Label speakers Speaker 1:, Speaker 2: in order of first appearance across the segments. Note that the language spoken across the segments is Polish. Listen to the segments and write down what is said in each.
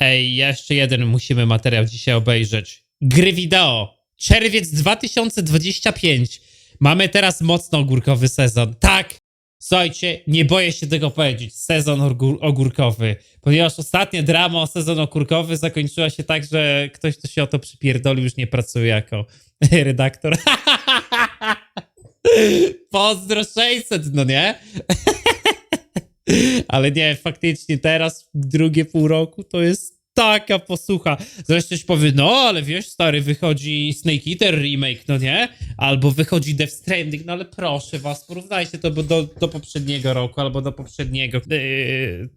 Speaker 1: Ej, jeszcze jeden musimy materiał dzisiaj obejrzeć. Gry wideo. Czerwiec 2025. Mamy teraz mocno ogórkowy sezon. Tak! Słuchajcie, nie boję się tego powiedzieć. Sezon ogór ogórkowy. Ponieważ ostatnia drama o sezon ogórkowy zakończyła się tak, że ktoś, kto się o to przypierdolił, już nie pracuje jako redaktor. Pozdro 600, no nie? Ale nie, faktycznie teraz, drugie pół roku, to jest taka posłucha. Zresztą ktoś powie, no ale wiesz, stary, wychodzi Snake Eater remake, no nie? Albo wychodzi Death Stranding, no ale proszę was, porównajcie to do, do poprzedniego roku, albo do poprzedniego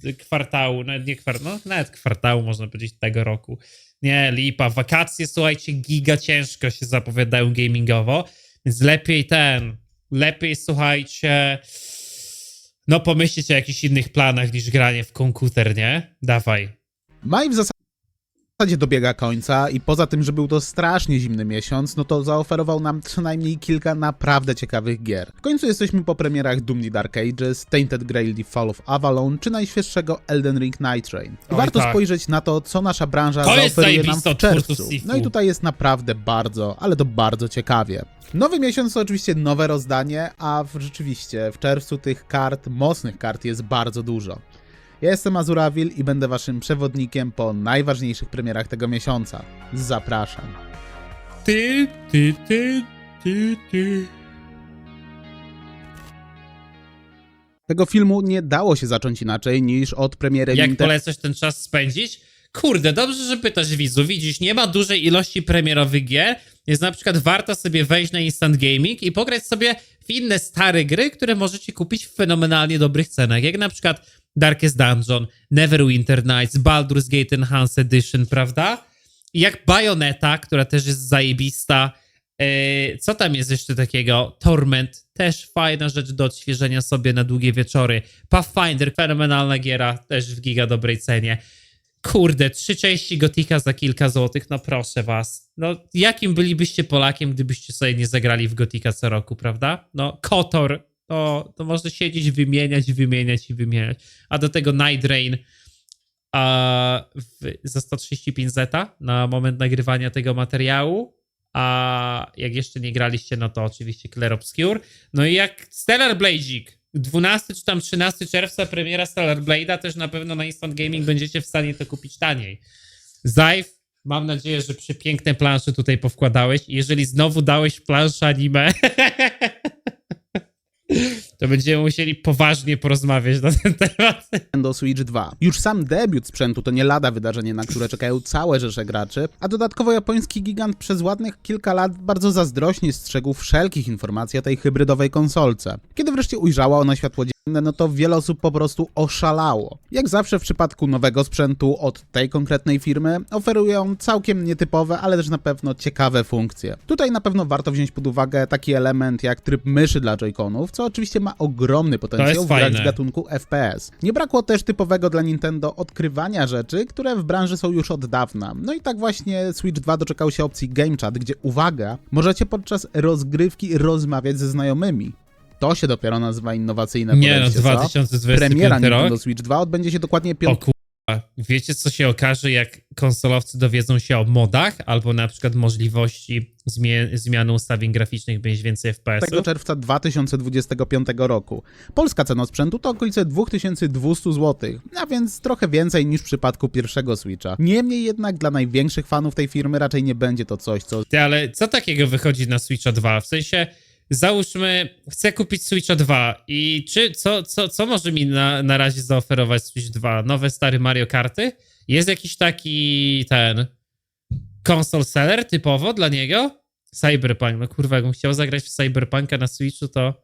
Speaker 1: yy, kwartału, nawet nie kwartału, no nawet kwartału można powiedzieć tego roku. Nie, lipa, wakacje, słuchajcie, giga ciężko się zapowiadają gamingowo, więc lepiej ten, lepiej słuchajcie, no pomyślcie o jakichś innych planach niż granie w komputer, nie? Dawaj.
Speaker 2: Maj w zasadzie dobiega końca i poza tym, że był to strasznie zimny miesiąc, no to zaoferował nam co najmniej kilka naprawdę ciekawych gier. W końcu jesteśmy po premierach Doom Dark Ages, Tainted Grail The Fall of Avalon czy najświeższego Elden Ring Night Train.
Speaker 1: Oj,
Speaker 2: Warto
Speaker 1: tak.
Speaker 2: spojrzeć na to, co nasza branża
Speaker 1: To
Speaker 2: zaoferuje nam w czerwcu. No i tutaj jest naprawdę bardzo, ale to bardzo ciekawie. Nowy miesiąc to oczywiście nowe rozdanie, a w, rzeczywiście w czerwcu tych kart, mocnych kart jest bardzo dużo. Ja jestem Azurawil i będę waszym przewodnikiem po najważniejszych premierach tego miesiąca. Zapraszam.
Speaker 1: Ty, ty, ty, ty, ty.
Speaker 2: Tego filmu nie dało się zacząć inaczej niż od premiery
Speaker 1: Jak
Speaker 2: Nintendo.
Speaker 1: polecasz ten czas spędzić? Kurde, dobrze, że pytasz widzu. Widzisz, nie ma dużej ilości premierowych gier, więc na przykład warto sobie wejść na Instant Gaming i pograć sobie w inne stare gry, które możecie kupić w fenomenalnie dobrych cenach, jak na przykład Darkest Dungeon, Neverwinter Nights, Baldur's Gate Enhanced Edition, prawda? Jak Bayonetta, która też jest zajebista. Yy, co tam jest jeszcze takiego? Torment, też fajna rzecz do odświeżenia sobie na długie wieczory. Pathfinder, fenomenalna giera, też w giga dobrej cenie. Kurde, trzy części Gotika za kilka złotych, no proszę was. No, jakim bylibyście Polakiem, gdybyście sobie nie zagrali w Gotika co roku, prawda? No, Kotor, to, to można siedzieć, wymieniać, wymieniać i wymieniać. A do tego Night Rain a, w, za 135 zeta na moment nagrywania tego materiału. A jak jeszcze nie graliście, no to oczywiście Clair Obscure. No i jak Stellar Blazik, 12 czy tam 13 czerwca premiera Stellar Blade'a, też na pewno na Instant Gaming będziecie w stanie to kupić taniej. Zajw, mam nadzieję, że przepiękne plansze tutaj powkładałeś. Jeżeli znowu dałeś planszę anime, to będziemy musieli poważnie porozmawiać na ten temat.
Speaker 2: Nintendo Switch 2. Już sam debiut sprzętu to nie lada wydarzenie, na które czekają całe rzesze graczy, a dodatkowo japoński gigant przez ładnych kilka lat bardzo zazdrośnie strzegł wszelkich informacji o tej hybrydowej konsolce. Kiedy wreszcie ujrzała ona światło no to wiele osób po prostu oszalało. Jak zawsze w przypadku nowego sprzętu od tej konkretnej firmy, oferują całkiem nietypowe, ale też na pewno ciekawe funkcje. Tutaj na pewno warto wziąć pod uwagę taki element jak tryb myszy dla Joy-Conów, co oczywiście ma ogromny potencjał w grach z gatunku FPS. Nie brakło też typowego dla Nintendo odkrywania rzeczy, które w branży są już od dawna. No i tak właśnie Switch 2 doczekał się opcji Game Chat, gdzie uwaga, możecie podczas rozgrywki rozmawiać ze znajomymi. To się dopiero nazywa innowacyjne
Speaker 1: Nie no,
Speaker 2: podejście, co?
Speaker 1: 2025
Speaker 2: Premiera Nintendo
Speaker 1: rok.
Speaker 2: Switch 2 odbędzie się dokładnie 5
Speaker 1: O kurwa, wiecie co się okaże, jak konsolowcy dowiedzą się o modach, albo na przykład możliwości zmie- zmiany ustawień graficznych, mieć więcej FPS-ów?
Speaker 2: czerwca 2025 roku. Polska cena sprzętu to okolice 2200 zł, a więc trochę więcej niż w przypadku pierwszego Switcha. Niemniej jednak dla największych fanów tej firmy raczej nie będzie to coś, co
Speaker 1: Ty, ale co takiego wychodzi na Switcha 2? W sensie, załóżmy, chcę kupić Switcha 2 i czy, co, co, co może mi na, na razie zaoferować Switch 2? Nowe, stare Mario Karty? Jest jakiś taki, ten, console seller typowo dla niego? Cyberpunk, no kurwa, jakbym chciał zagrać w Cyberpunka na Switchu, to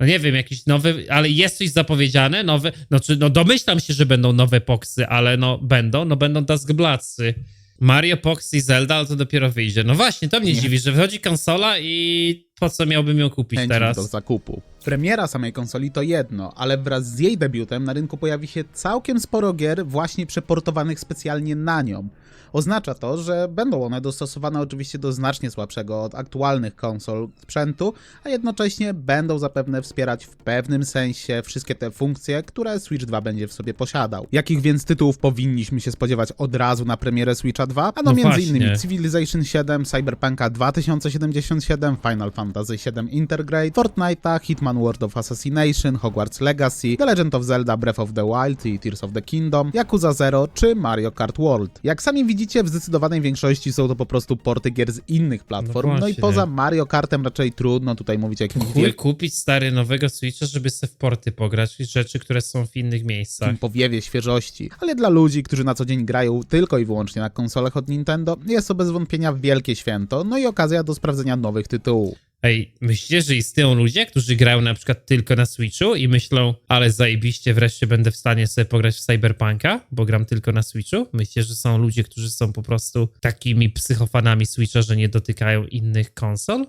Speaker 1: no nie wiem, jakiś nowy, ale jest coś zapowiedziane, nowe, no czy, no domyślam się, że będą nowe poksy, ale no będą, no będą Duskbladsy. Mario, Pox i Zelda, ale to dopiero wyjdzie. No właśnie, to mnie
Speaker 2: Nie.
Speaker 1: dziwi, że wychodzi konsola i po co miałbym ją kupić
Speaker 2: chęci
Speaker 1: teraz?
Speaker 2: do zakupu. Premiera samej konsoli to jedno, ale wraz z jej debiutem na rynku pojawi się całkiem sporo gier właśnie przeportowanych specjalnie na nią. Oznacza to, że będą one dostosowane oczywiście do znacznie słabszego od aktualnych konsol sprzętu, a jednocześnie będą zapewne wspierać w pewnym sensie wszystkie te funkcje, które Switch 2 będzie w sobie posiadał. Jakich więc tytułów powinniśmy się spodziewać od razu na premierę Switcha 2? Ano
Speaker 1: No
Speaker 2: między
Speaker 1: właśnie.
Speaker 2: innymi Civilization 7, Cyberpunka 2077, Final Fantasy VII Intergrade, Fortnite'a, Hitman World of Assassination, Hogwarts Legacy, The Legend of Zelda Breath of the Wild i Tears of the Kingdom, Yakuza Zero czy Mario Kart World. Jak sami widzicie, w zdecydowanej większości są to po prostu porty gier z innych platform, no, i
Speaker 1: właśnie.
Speaker 2: poza Mario Kartem raczej trudno tutaj mówić o jakimś
Speaker 1: Chuj kupić stary nowego Switcha, żeby se w porty pograć i rzeczy, które są w innych miejscach.
Speaker 2: powiewie świeżości, ale dla ludzi, którzy na co dzień grają tylko i wyłącznie na konsolach od Nintendo, jest to bez wątpienia wielkie święto, no i okazja do sprawdzenia nowych tytułów.
Speaker 1: Ej, myślicie, że istnieją ludzie, którzy grają na przykład tylko na Switchu i myślą, ale zajebiście, wreszcie będę w stanie sobie pograć w Cyberpunka, bo gram tylko na Switchu? Myślicie, że są ludzie, którzy są po prostu takimi psychofanami Switcha, że nie dotykają innych konsol?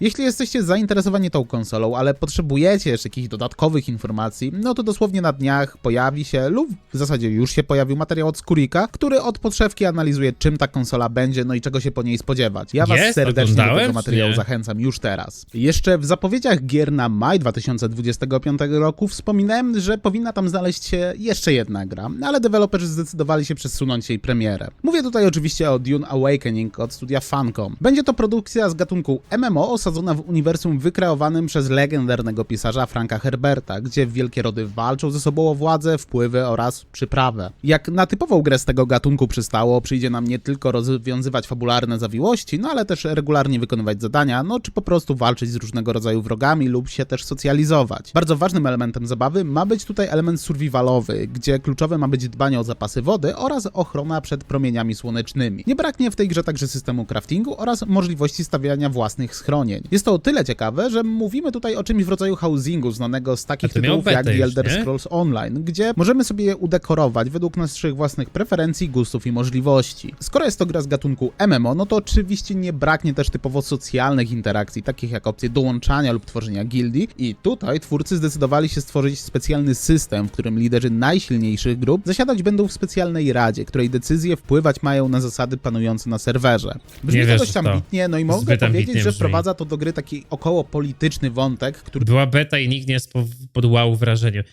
Speaker 2: Jeśli jesteście zainteresowani tą konsolą, ale potrzebujecie jeszcze jakichś dodatkowych informacji, no to dosłownie na dniach pojawi się, lub w zasadzie już się pojawił materiał od Skurika, który od podszewki analizuje czym ta konsola będzie, no i czego się po niej spodziewać. Ja was
Speaker 1: Jest?
Speaker 2: serdecznie do tego materiału
Speaker 1: nie?
Speaker 2: zachęcam już teraz. Jeszcze w zapowiedziach gier na maj 2025 roku wspominałem, że powinna tam znaleźć się jeszcze jedna gra, ale deweloperzy zdecydowali się przesunąć jej premierę. Mówię tutaj oczywiście o Dune Awakening od studia Funcom. Będzie to produkcja z gatunku MMO osadzona w uniwersum wykreowanym przez legendarnego pisarza Franka Herberta, gdzie wielkie rody walczą ze sobą o władzę, wpływy oraz przyprawę. Jak na typową grę z tego gatunku przystało, przyjdzie nam nie tylko rozwiązywać fabularne zawiłości, no ale też regularnie wykonywać zadania, no czy po prostu walczyć z różnego rodzaju wrogami lub się też socjalizować. Bardzo ważnym elementem zabawy ma być tutaj element survivalowy, gdzie kluczowe ma być dbanie o zapasy wody oraz ochrona przed promieniami słonecznymi. Nie braknie w tej grze także systemu craftingu oraz możliwości stawiania własnych schronień. Jest to o tyle ciekawe, że mówimy tutaj o czymś w rodzaju housingu znanego z takich tytułów jak The Elder? Scrolls Online, gdzie możemy sobie je udekorować według naszych własnych preferencji, gustów i możliwości. Skoro jest to gra z gatunku MMO, no to oczywiście nie braknie też typowo socjalnych interakcji, takich jak opcje dołączania lub tworzenia gildii i tutaj twórcy zdecydowali się stworzyć specjalny system, w którym liderzy najsilniejszych grup zasiadać będą w specjalnej radzie, której decyzje wpływać mają na zasady panujące na serwerze. Brzmi
Speaker 1: Nie
Speaker 2: to dość ambitnie, no i mogę powiedzieć, że wprowadza to do gry taki około polityczny wątek, który
Speaker 1: Była beta i nikt nie jest po, pod wow.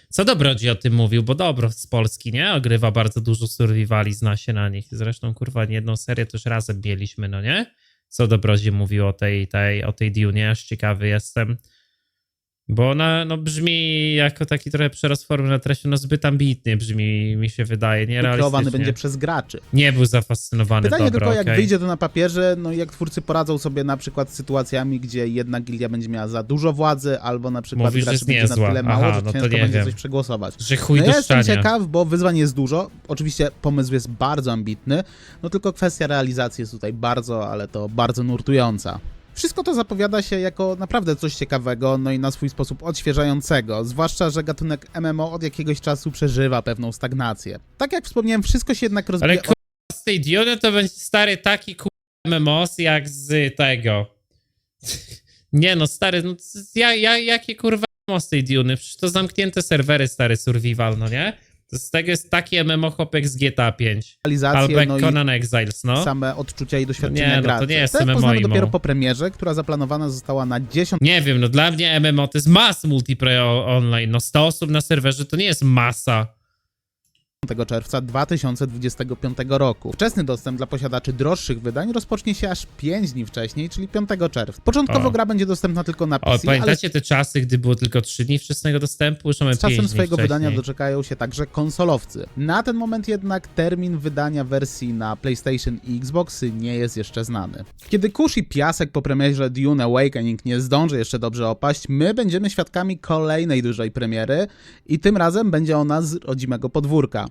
Speaker 1: Co Dobrodzi o tym mówił, bo Dobro z Polski, nie? Ogrywa bardzo dużo survivali, zna się na nich. Zresztą, kurwa, nie jedną serię też razem mieliśmy, no nie? Co Dobrodzi mówił o tej, tej, o tej Dune, aż ciekawy jestem. Bo ona, no, brzmi jako taki trochę przerost formy na treści, no zbyt ambitnie brzmi, mi się wydaje, nie
Speaker 2: kreowany
Speaker 1: realistycznie.
Speaker 2: będzie przez graczy.
Speaker 1: Nie był zafascynowany
Speaker 2: Pytanie
Speaker 1: Dobro,
Speaker 2: tylko, jak
Speaker 1: okej.
Speaker 2: wyjdzie to na papierze, no i jak twórcy poradzą sobie na przykład z sytuacjami, gdzie jedna gildia będzie miała za dużo władzy, albo na przykład
Speaker 1: Mówisz,
Speaker 2: graczy będzie
Speaker 1: niezła.
Speaker 2: na tyle mało,
Speaker 1: Aha,
Speaker 2: że
Speaker 1: no
Speaker 2: ciężko będzie
Speaker 1: wiem.
Speaker 2: coś przegłosować.
Speaker 1: Że chuj
Speaker 2: no ja jestem ciekaw, bo wyzwań jest dużo. Oczywiście pomysł jest bardzo ambitny, no tylko kwestia realizacji jest tutaj bardzo, ale to bardzo nurtująca. Wszystko to zapowiada się jako naprawdę coś ciekawego, no i na swój sposób odświeżającego, zwłaszcza, że gatunek MMO od jakiegoś czasu przeżywa pewną stagnację. Tak jak wspomniałem, wszystko się jednak rozwija
Speaker 1: Ale kurwa, z tej Diony to będzie stary taki kurwa MMOs jak z tego. Nie no, stary, no ja, ja, jakie kurwa MMO z tej Diony? Przecież to zamknięte serwery, stary survival, no nie? Z tego jest taki MMO hopek z GTA 5.
Speaker 2: realizację,
Speaker 1: Albo jak
Speaker 2: no
Speaker 1: Conan Exiles, no.
Speaker 2: same odczucia i doświadczenia
Speaker 1: nie, no to nie jest
Speaker 2: Te
Speaker 1: MMO
Speaker 2: poznamy dopiero po premierze, która zaplanowana została na 10
Speaker 1: Nie wiem, no dla mnie MMO to jest mass multiplayer online. No 100 osób na serwerze to nie jest masa.
Speaker 2: Czerwca 2025 roku. Wczesny dostęp dla posiadaczy droższych wydań rozpocznie się aż 5 dni wcześniej, czyli 5 czerwca. Początkowo
Speaker 1: O.
Speaker 2: gra będzie dostępna tylko na
Speaker 1: O,
Speaker 2: PC, ale
Speaker 1: pamiętacie te czasy, gdy było tylko 3 dni wczesnego dostępu? Już mamy
Speaker 2: z czasem
Speaker 1: 5
Speaker 2: swojego wydania
Speaker 1: wcześniej.
Speaker 2: doczekają się także konsolowcy. Na ten moment jednak termin wydania wersji na PlayStation i Xboxy nie jest jeszcze znany. Kiedy kurz i piasek po premierze Dune Awakening nie zdąży jeszcze dobrze opaść, my będziemy świadkami kolejnej dużej premiery i tym razem będzie ona z rodzimego podwórka.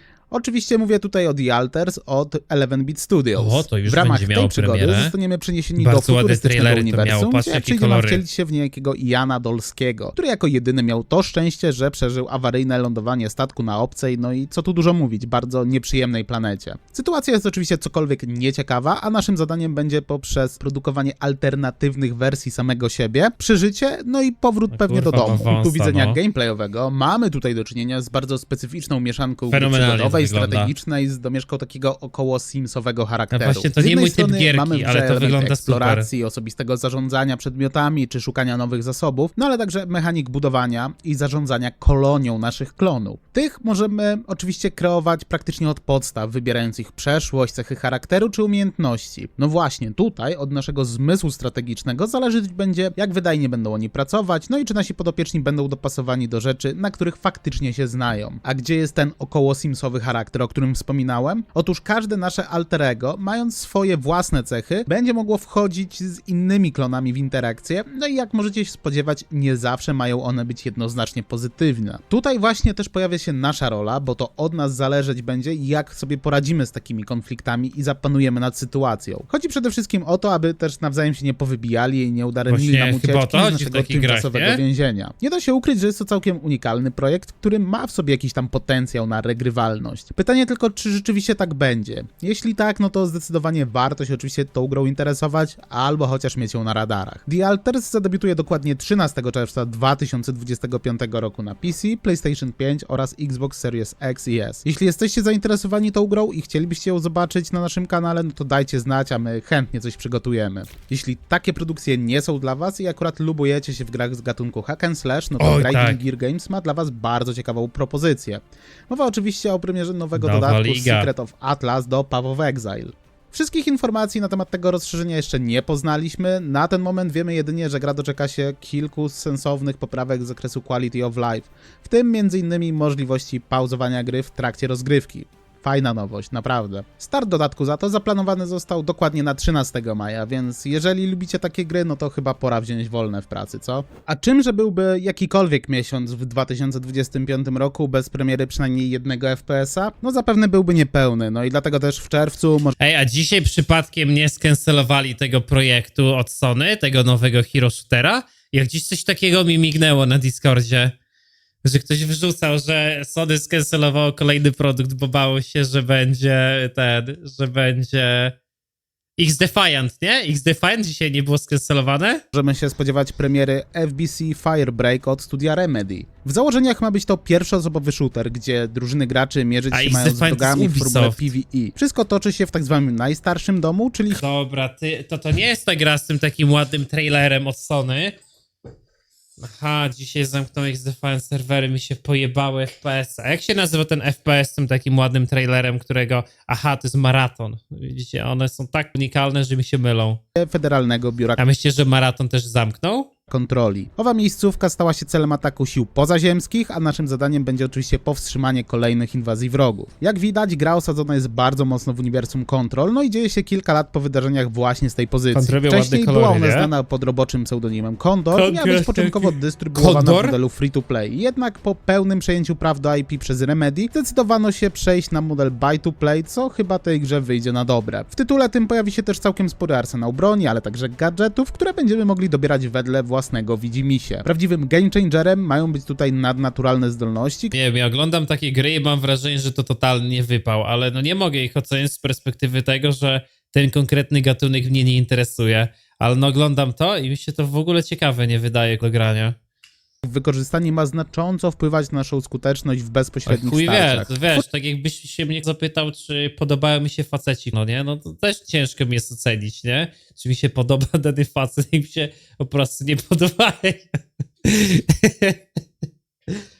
Speaker 2: Oczywiście mówię tutaj o The Alters od 11-bit Studios.
Speaker 1: O, to już
Speaker 2: w ramach
Speaker 1: miało
Speaker 2: tej przygody
Speaker 1: premierę.
Speaker 2: zostaniemy przeniesieni
Speaker 1: Bardzo
Speaker 2: do futurystycznego uniwersum, gdzie
Speaker 1: jakie
Speaker 2: przyjdzie nam
Speaker 1: kolory.
Speaker 2: wcielić się w niejakiego Iana Dolskiego, który jako jedyny miał to szczęście, że przeżył awaryjne lądowanie statku na obcej, no i co tu dużo mówić, bardzo nieprzyjemnej planecie. Sytuacja jest oczywiście cokolwiek nieciekawa, a naszym zadaniem będzie poprzez produkowanie alternatywnych wersji samego siebie, przeżycie, no i powrót
Speaker 1: No
Speaker 2: pewnie do
Speaker 1: kurwa,
Speaker 2: domu.
Speaker 1: wąsa,
Speaker 2: Punktu widzenia
Speaker 1: no.
Speaker 2: gameplayowego mamy tutaj do czynienia z bardzo specyficzną mieszanką gry przygodowej,
Speaker 1: to wygląda.
Speaker 2: strategicznej z domieszką takiego około simsowego charakteru.
Speaker 1: No właśnie, to
Speaker 2: Z
Speaker 1: nie mój
Speaker 2: strony
Speaker 1: gierki,
Speaker 2: mamy
Speaker 1: ale to wygląda
Speaker 2: eksploracji, osobistego zarządzania przedmiotami czy szukania nowych zasobów, no ale także mechanik budowania i zarządzania kolonią naszych klonów. Tych możemy oczywiście kreować praktycznie od podstaw, wybierając ich przeszłość, cechy charakteru czy umiejętności. No właśnie, tutaj od naszego zmysłu strategicznego zależeć będzie, jak wydajnie będą oni pracować, no i czy nasi podopieczni będą dopasowani do rzeczy, na których faktycznie się znają. A gdzie jest ten około simsowy charakter, o którym wspominałem? Otóż każde nasze alter ego, mając swoje własne cechy, będzie mogło wchodzić z innymi klonami w interakcję, no i jak możecie się spodziewać, nie zawsze mają one być jednoznacznie pozytywne. Tutaj właśnie też pojawia się nasza rola, bo to od nas zależeć będzie, jak sobie poradzimy z takimi konfliktami i zapanujemy nad sytuacją. Chodzi przede wszystkim o to, aby też nawzajem się nie powybijali i nie udaremnili
Speaker 1: Właśnie
Speaker 2: nam ucieczki z naszego
Speaker 1: takich grach,
Speaker 2: tymczasowego
Speaker 1: nie?
Speaker 2: więzienia. Nie da się ukryć, że jest to całkiem unikalny projekt, który ma w sobie jakiś tam potencjał na regrywalność. Pytanie tylko, czy rzeczywiście tak będzie. Jeśli tak, no to zdecydowanie warto się oczywiście tą grą interesować, albo chociaż mieć ją na radarach. The Alters zadebiutuje dokładnie 13 czerwca 2025 roku na PC, PlayStation 5 oraz Xbox Series X i S. Jeśli jesteście zainteresowani tą grą i chcielibyście ją zobaczyć na naszym kanale, no to dajcie znać, a my chętnie coś przygotujemy. Jeśli takie produkcje nie są dla was i akurat lubujecie się w grach z gatunku hack and slash, no to
Speaker 1: Oj,
Speaker 2: Grinding
Speaker 1: tak.
Speaker 2: Gear Games ma dla was bardzo ciekawą propozycję. Mowa oczywiście o premierze nowego
Speaker 1: Nowa
Speaker 2: dodatku
Speaker 1: liga.
Speaker 2: Secret of Atlas do Path of Exile. Wszystkich informacji na temat tego rozszerzenia jeszcze nie poznaliśmy. Na ten moment wiemy jedynie, że gra doczeka się kilku sensownych poprawek z zakresu Quality of Life, w tym m.in. możliwości pauzowania gry w trakcie rozgrywki. Fajna nowość, naprawdę. Start dodatku za to zaplanowany został dokładnie na 13 maja, więc jeżeli lubicie takie gry, no to chyba pora wziąć wolne w pracy, co? A czymże byłby jakikolwiek miesiąc w 2025 roku bez premiery przynajmniej jednego FPS-a? No zapewne byłby niepełny, no i dlatego też w czerwcu może
Speaker 1: Ej, a dzisiaj przypadkiem nie skancelowali tego projektu od Sony, tego nowego Hero Shootera? Jak dziś coś takiego mi mignęło na Discordzie, że ktoś wrzucał, że Sony skancelowało kolejny produkt, bo bało się, że będzie ten, że będzie X-Defiant, nie? X-Defiant dzisiaj nie było skancelowane?
Speaker 2: możemy się spodziewać premiery FBC Firebreak od studia Remedy. W założeniach ma być to pierwszoosobowy shooter, gdzie drużyny graczy mierzyć
Speaker 1: A
Speaker 2: się mają z wrogami w formule. PvE. Wszystko toczy się w tak zwanym najstarszym domu, czyli
Speaker 1: Dobra, ty, to to nie jest ta gra z tym takim ładnym trailerem od Sony. Aha, dzisiaj zamknął X-Defiant serwery, mi się pojebały FPS. A jak się nazywa ten FPS z tym takim ładnym trailerem, którego... Aha, to jest maraton. Widzicie, one są tak unikalne, że mi się mylą.
Speaker 2: Federalnego Biura
Speaker 1: A myślicie, że maraton też zamknął?
Speaker 2: Kontroli. Owa miejscówka stała się celem ataku sił pozaziemskich, a naszym zadaniem będzie oczywiście powstrzymanie kolejnych inwazji wrogów. Jak widać, gra osadzona jest bardzo mocno w uniwersum Control, no i dzieje się kilka lat po wydarzeniach właśnie z tej pozycji. Wcześniej była ona
Speaker 1: nie?
Speaker 2: znana pod roboczym pseudonimem Condor i miała
Speaker 1: Condor,
Speaker 2: być początkowo dystrybuowana
Speaker 1: Condor?
Speaker 2: w modelu free-to-play. Jednak po pełnym przejęciu praw do IP przez Remedy zdecydowano się przejść na model buy-to-play, co chyba tej grze wyjdzie na dobre. W tytule tym pojawi się też całkiem spory arsenał broni, ale także gadżetów, które będziemy mogli dobierać wedle własnego widzimisię. Prawdziwym game changerem mają być tutaj nadnaturalne zdolności,
Speaker 1: Nie wiem, ja oglądam takie gry i mam wrażenie, że to totalnie wypał, ale no nie mogę ich ocenić z perspektywy tego, że ten konkretny gatunek mnie nie interesuje. Ale no oglądam to i mi się to w ogóle ciekawe nie wydaje do grania.
Speaker 2: Wykorzystanie ma znacząco wpływać na naszą skuteczność w bezpośrednich
Speaker 1: chuj
Speaker 2: starciach.
Speaker 1: to wiesz, tak jakbyś się mnie zapytał, czy podobają mi się faceci, no nie? No to też ciężko mi jest ocenić, nie? Czy mi się podoba dany facet i mi się po prostu nie podoba.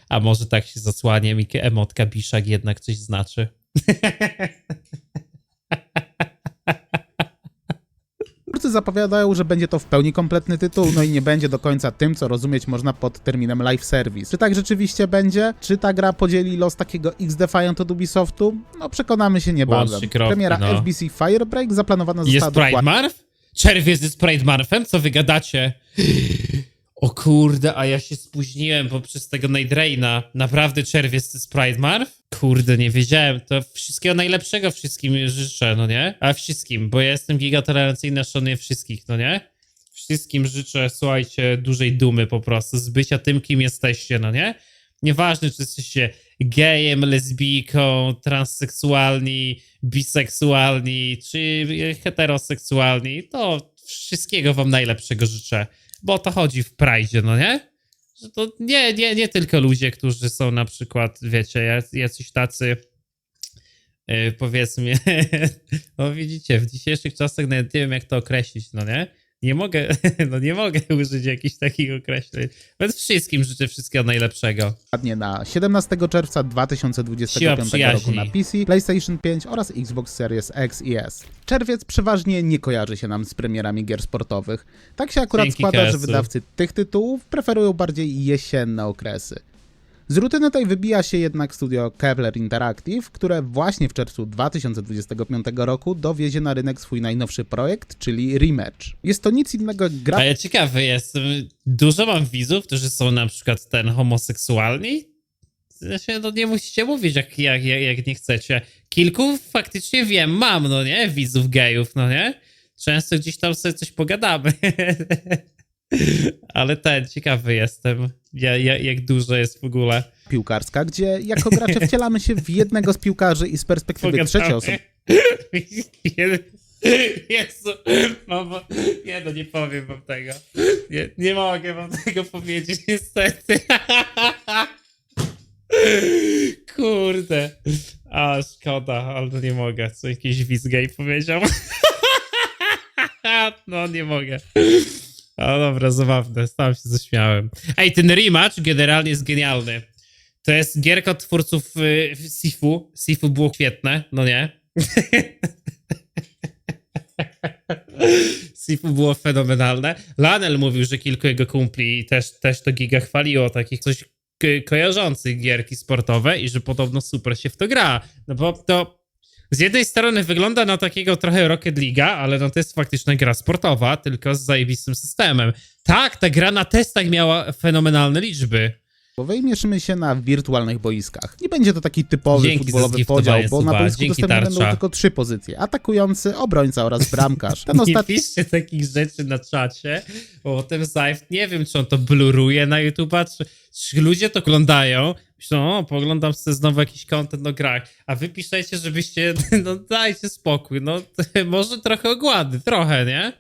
Speaker 1: A może tak się zasłania mi emotka Biszak jednak coś znaczy.
Speaker 2: Twórcy zapowiadają, że będzie to w pełni kompletny tytuł, no i nie będzie do końca tym, co rozumieć można pod terminem live service. Czy tak rzeczywiście będzie? Czy ta gra podzieli los takiego X-Defiant od Ubisoftu? No przekonamy się niebawem. Premiera
Speaker 1: no.
Speaker 2: FBC Firebreak zaplanowana
Speaker 1: Jest
Speaker 2: została
Speaker 1: Pride
Speaker 2: dokładnie
Speaker 1: Marf? Czerwiec jest Pride Marfem? Co wy gadacie? O kurde, a ja się spóźniłem poprzez tego Night Raina. Naprawdę czerwiec to jest Pride Marf? Kurde, nie wiedziałem. To wszystkiego najlepszego wszystkim życzę, no nie? A wszystkim, bo ja jestem gigatolerancyjny, szanuję wszystkich, no nie? Wszystkim życzę, słuchajcie, dużej dumy po prostu z bycia tym, kim jesteście, no nie? Nieważne, czy jesteście gejem, lesbijką, transseksualni, biseksualni, czy heteroseksualni, to wszystkiego wam najlepszego życzę. Bo o to chodzi w Pride, no nie? To nie, nie, nie tylko ludzie, którzy są na przykład, wiecie, jac- jacyś tacy, yy, powiedzmy, no widzicie, w dzisiejszych czasach nawet nie wiem, jak to określić, no nie? Nie mogę, no nie mogę użyć jakichś takich określeń. Więc wszystkim życzę wszystkiego najlepszego.
Speaker 2: Dokładnie na 17 czerwca
Speaker 1: Siła
Speaker 2: 2025 roku na PC, PlayStation 5 oraz Xbox Series X i S. Czerwiec przeważnie nie kojarzy się nam z premierami gier sportowych. Tak się akurat
Speaker 1: Dzięki
Speaker 2: składa, że
Speaker 1: KS-u.
Speaker 2: wydawcy tych tytułów preferują bardziej jesienne okresy. Z rutyny tej wybija się jednak studio Kevlar Interactive, które właśnie w czerwcu 2025 roku dowiezie na rynek swój najnowszy projekt, czyli Rematch. Jest to nic innego jak gra
Speaker 1: A ja ciekawy jestem, dużo mam widzów, którzy są na przykład ten homoseksualni? Znaczy, no nie musicie mówić, jak, jak, jak nie chcecie. Kilku faktycznie wiem, mam, no nie? Widzów gejów, no nie? Często gdzieś tam sobie coś pogadamy. Ale ten, ciekawy jestem, ja, ja, jak dużo jest w ogóle.
Speaker 2: piłkarska, gdzie jako gracze wcielamy się w jednego z piłkarzy i z perspektywy trzeciej osoby
Speaker 1: Jezu, mamo, nie no, nie powiem wam tego. Nie, nie mogę wam tego powiedzieć, niestety. Kurde. A, szkoda, ale no nie mogę. Co jakiś widz gay powiedział. No, nie mogę. A dobra, zabawne, sam się zaśmiałem. Ej, ten rematch generalnie jest genialny. To jest gierka twórców y, Sifu. Sifu było świetne, no nie? Sifu było fenomenalne. Lanel mówił, że kilku jego kumpli też, też to giga chwaliło, takich coś ko- kojarzących gierki sportowe i że podobno super się w to gra. No bo to z jednej strony wygląda na takiego trochę Rocket League'a, ale no to jest faktycznie gra sportowa, tylko z zajebistym systemem. Tak, ta gra na testach miała fenomenalne liczby.
Speaker 2: i mierzymy się na wirtualnych boiskach. Nie będzie to taki typowy
Speaker 1: Dzięki
Speaker 2: futbolowy podział, bo na boisku
Speaker 1: Dzięki,
Speaker 2: dostępne będą tylko trzy pozycje. Atakujący, obrońca oraz bramkarz. Ten
Speaker 1: Nie
Speaker 2: ostatni
Speaker 1: piszcie takich rzeczy na czacie, bo potem Zajft, nie wiem, czy on to bluruje na YouTube'a, czy, czy ludzie to oglądają. Myślą, o, poglądam sobie znowu jakiś content o grach, a wy piszecie, żebyście, no dajcie spokój, no może trochę ogłady, trochę, nie?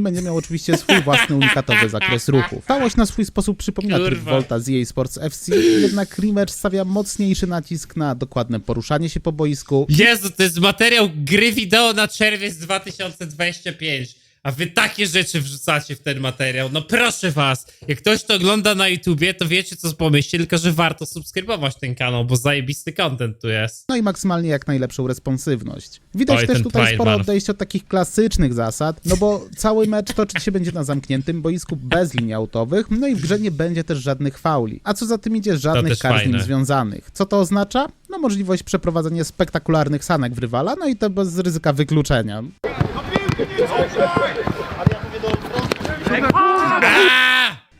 Speaker 2: będzie miał oczywiście swój własny unikatowy zakres ruchu. Całość na swój sposób przypomina tryb. Volta z EA Sports FC, jednak Rematch stawia mocniejszy nacisk na dokładne poruszanie się po boisku,
Speaker 1: Jezu, to jest materiał gry wideo na czerwiec 2025. A wy takie rzeczy wrzucacie w ten materiał. No proszę was, jak ktoś to ogląda na YouTubie, to wiecie co pomyśleć, tylko że warto subskrybować ten kanał, bo zajebisty content tu jest.
Speaker 2: no i maksymalnie jak najlepszą responsywność. Widać
Speaker 1: Oj,
Speaker 2: też tutaj sporo odejść od takich klasycznych zasad, no bo cały mecz toczyć się będzie na zamkniętym boisku bez linii autowych, no i w grze nie będzie też żadnych fauli. A co za tym idzie, żadnych kar z nim związanych. Co to oznacza? No możliwość przeprowadzenia spektakularnych sanek w rywala, no i to bez ryzyka wykluczenia.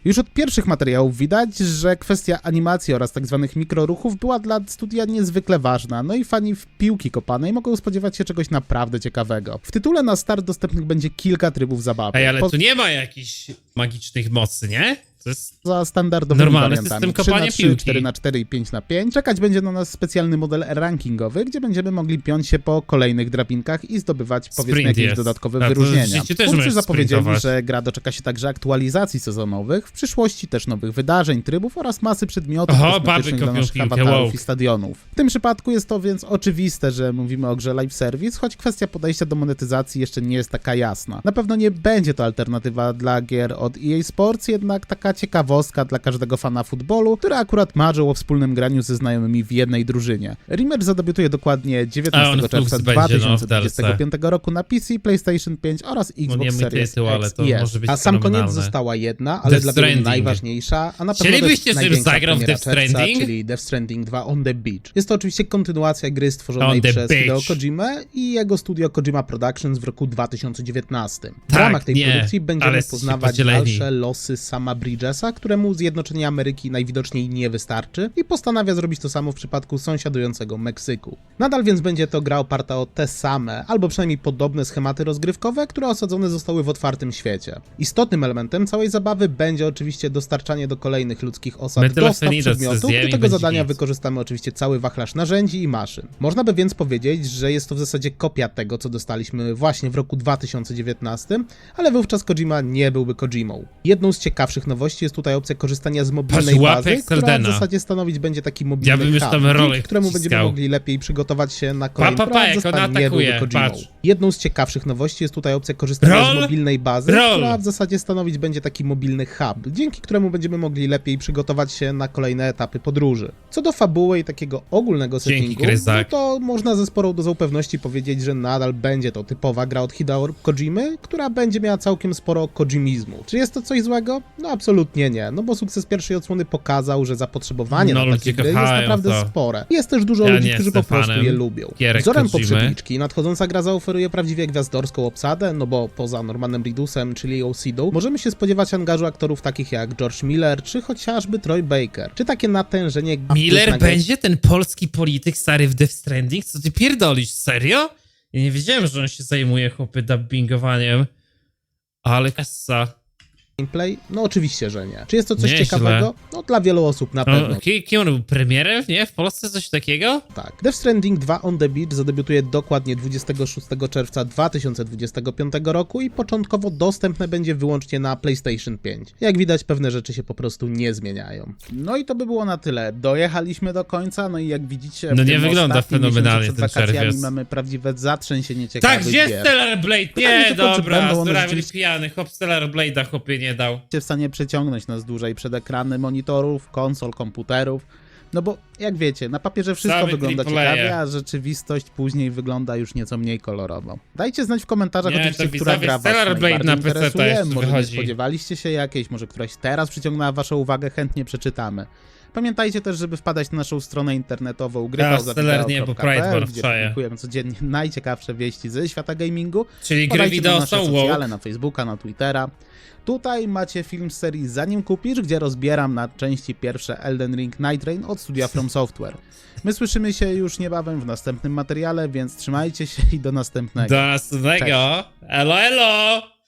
Speaker 2: Już od pierwszych materiałów widać, że kwestia animacji oraz tzw. mikroruchów była dla studia niezwykle ważna, no i fani w piłki kopanej mogą spodziewać się czegoś naprawdę ciekawego. W tytule na start dostępnych będzie kilka trybów zabawy.
Speaker 1: Ej, ale
Speaker 2: Po-
Speaker 1: tu nie ma jakichś magicznych mocy, nie? To jest...
Speaker 2: Poza standardowymi
Speaker 1: Normalny
Speaker 2: wariantami
Speaker 1: system
Speaker 2: 3 na
Speaker 1: kopania
Speaker 2: 3,
Speaker 1: piłki.
Speaker 2: 4 na 4 i 5 na 5 czekać będzie na nas specjalny model rankingowy, gdzie będziemy mogli piąć się po kolejnych drabinkach i zdobywać powiedzmy
Speaker 1: Sprint
Speaker 2: jakieś
Speaker 1: jest.
Speaker 2: dodatkowe
Speaker 1: Tak, to
Speaker 2: wyróżnienia.
Speaker 1: też
Speaker 2: Twórcy
Speaker 1: możesz
Speaker 2: zapowiedzieli,
Speaker 1: sprintować.
Speaker 2: że gra doczeka się także aktualizacji sezonowych, w przyszłości też nowych wydarzeń, trybów oraz masy przedmiotów
Speaker 1: Oho,
Speaker 2: kosmetycznych
Speaker 1: baby
Speaker 2: dla
Speaker 1: kopią
Speaker 2: naszych
Speaker 1: piłkę,
Speaker 2: awatarów
Speaker 1: wow.
Speaker 2: i stadionów. W tym przypadku jest to więc oczywiste, że mówimy o grze live service, choć kwestia podejścia do monetyzacji jeszcze nie jest taka jasna. Na pewno nie będzie to alternatywa dla gier od EA Sports, jednak taka ciekawostka dla każdego fana futbolu, który akurat marzył o wspólnym graniu ze znajomymi w jednej drużynie. Rematch zadebiutuje dokładnie
Speaker 1: A on
Speaker 2: 19
Speaker 1: w
Speaker 2: czerwca
Speaker 1: Flux będzie, no,
Speaker 2: 2025 roku na PC, PlayStation 5 oraz
Speaker 1: No
Speaker 2: Xbox
Speaker 1: nie mój
Speaker 2: Series
Speaker 1: tytuł, ale to
Speaker 2: i S.
Speaker 1: może być
Speaker 3: A sam koniec została jedna, ale
Speaker 1: Death
Speaker 3: dla
Speaker 1: Stranding.
Speaker 3: najważniejsza, a na pewno
Speaker 1: Chcielibyście, żebym zagrał w Death Stranding?
Speaker 3: czyli Death Stranding 2 On the Beach. Jest to oczywiście kontynuacja gry
Speaker 1: On
Speaker 3: stworzonej przez
Speaker 1: Beach.
Speaker 3: Hideo Kojimę i jego studio Kojima Productions w roku 2019. W
Speaker 1: Tak,
Speaker 3: ramach tej
Speaker 1: nie,
Speaker 3: produkcji będziemy poznawać dalsze losy sama Bridge'a
Speaker 2: Burgessa, któremu zjednoczenie Ameryki najwidoczniej nie wystarczy i postanawia zrobić to samo w przypadku sąsiadującego Meksyku. Nadal więc będzie to gra oparta o te same, albo przynajmniej podobne schematy rozgrywkowe, które osadzone zostały w otwartym świecie. Istotnym elementem całej zabawy będzie oczywiście dostarczanie do kolejnych ludzkich osad
Speaker 1: My
Speaker 2: dostaw przedmiotów. Do tego zadania wykorzystamy oczywiście cały wachlarz narzędzi i maszyn. Można by więc powiedzieć, że jest to w zasadzie kopia tego, co dostaliśmy właśnie w roku 2019, ale wówczas Kojima nie byłby Kojimą. Jedną z ciekawszych nowości jest tutaj opcja korzystania z mobilnej
Speaker 1: Patrz,
Speaker 2: bazy, która w zasadzie stanowić będzie taki mobilny
Speaker 1: Ja bym już
Speaker 2: hub,
Speaker 1: tam rolę
Speaker 2: dzięki któremu będziemy
Speaker 1: wciskał.
Speaker 2: mogli lepiej przygotować się na kolejny
Speaker 1: pa, pa, jak ona atakuje.
Speaker 2: Jedną z ciekawszych nowości jest tutaj opcja korzystania
Speaker 1: Roll,
Speaker 2: z mobilnej bazy,
Speaker 1: roll.
Speaker 2: która w zasadzie stanowić będzie taki mobilny hub, dzięki któremu będziemy mogli lepiej przygotować się na kolejne etapy podróży. Co do fabuły i takiego ogólnego settingu, no to można ze sporą dozą pewności powiedzieć, że nadal będzie to typowa gra od Hideo Kojimy, która będzie miała całkiem sporo kojimizmu. Czy jest to coś złego? No absolutnie nie, no bo sukces pierwszej odsłony pokazał, że zapotrzebowanie
Speaker 1: No,
Speaker 2: na takie gry jest naprawdę
Speaker 1: to.
Speaker 2: spore. Jest też dużo
Speaker 1: Ja
Speaker 2: ludzi, którzy po prostu je lubią.
Speaker 1: gierek
Speaker 2: Wzorem poprzedniczki nadchodząca gra zaoferuje prawdziwie gwiazdorską obsadę, no bo poza Normanem Reedusem, czyli Osidą, możemy się spodziewać angażu aktorów takich jak George Miller, czy chociażby Troy Baker, czy takie natężenie
Speaker 1: Miller będzie ten polski polityk stary w Death Stranding? Co ty pierdolisz, serio? Ja nie wiedziałem, że on się zajmuje chłopy dubbingowaniem. Ale kasa.
Speaker 2: Gameplay? No oczywiście, że nie. Czy jest to coś
Speaker 1: Nieźle.
Speaker 2: ciekawego? No dla wielu osób na pewno
Speaker 1: No, ki- kim on był? Premierem? Nie? W Polsce coś takiego?
Speaker 2: tak. Death Stranding 2 on the Beach zadebiutuje dokładnie 26 czerwca 2025 roku i początkowo dostępne będzie wyłącznie na PlayStation 5. Jak widać pewne rzeczy się po prostu nie zmieniają.
Speaker 4: No i to by było na tyle. Dojechaliśmy do końca, no i jak widzicie,
Speaker 1: No
Speaker 4: w
Speaker 1: nie wygląda fenomenalnie ten czerwiec.
Speaker 4: mamy prawdziwe zatrzęsienie
Speaker 1: Tak,
Speaker 4: ciekawych
Speaker 1: gdzie
Speaker 4: gier.
Speaker 1: Stellar Blade?
Speaker 4: Pytanie
Speaker 1: Nie,
Speaker 4: czy
Speaker 1: dobra,
Speaker 4: będą one
Speaker 1: Zdurawy
Speaker 4: rzeczywiście-
Speaker 1: pijany, chłop Stellar Blade'a chłopie nie dał.
Speaker 4: Jesteście w stanie przeciągnąć nas dłużej przed ekrany monitorów, konsol, komputerów. No bo jak wiecie, na papierze wszystko
Speaker 1: Same
Speaker 4: wygląda ciekawie, a rzeczywistość później wygląda już nieco mniej kolorowo. Dajcie znać w komentarzach
Speaker 1: Nie,
Speaker 4: oczywiście, która gra was
Speaker 1: Blade na
Speaker 4: interesuje, może nie
Speaker 1: wychodzi.
Speaker 4: spodziewaliście się jakiejś, może któraś teraz przyciągnęła waszą uwagę, chętnie przeczytamy. Pamiętajcie też, żeby wpadać na naszą stronę internetową
Speaker 1: Pride War
Speaker 4: gdzie publikujemy codziennie najciekawsze wieści ze świata gamingu.
Speaker 1: Czyli gry
Speaker 4: na
Speaker 1: wideo
Speaker 4: nasze
Speaker 1: są
Speaker 4: socjale,
Speaker 1: woke.
Speaker 4: na Facebooka, na Twittera. Tutaj macie film z serii Zanim kupisz, gdzie rozbieram na części pierwsze Elden Ring Night Rain od studia From Software. My słyszymy się już niebawem w następnym materiale, więc trzymajcie się i do następnego.
Speaker 1: Do następnego. Elo, elo!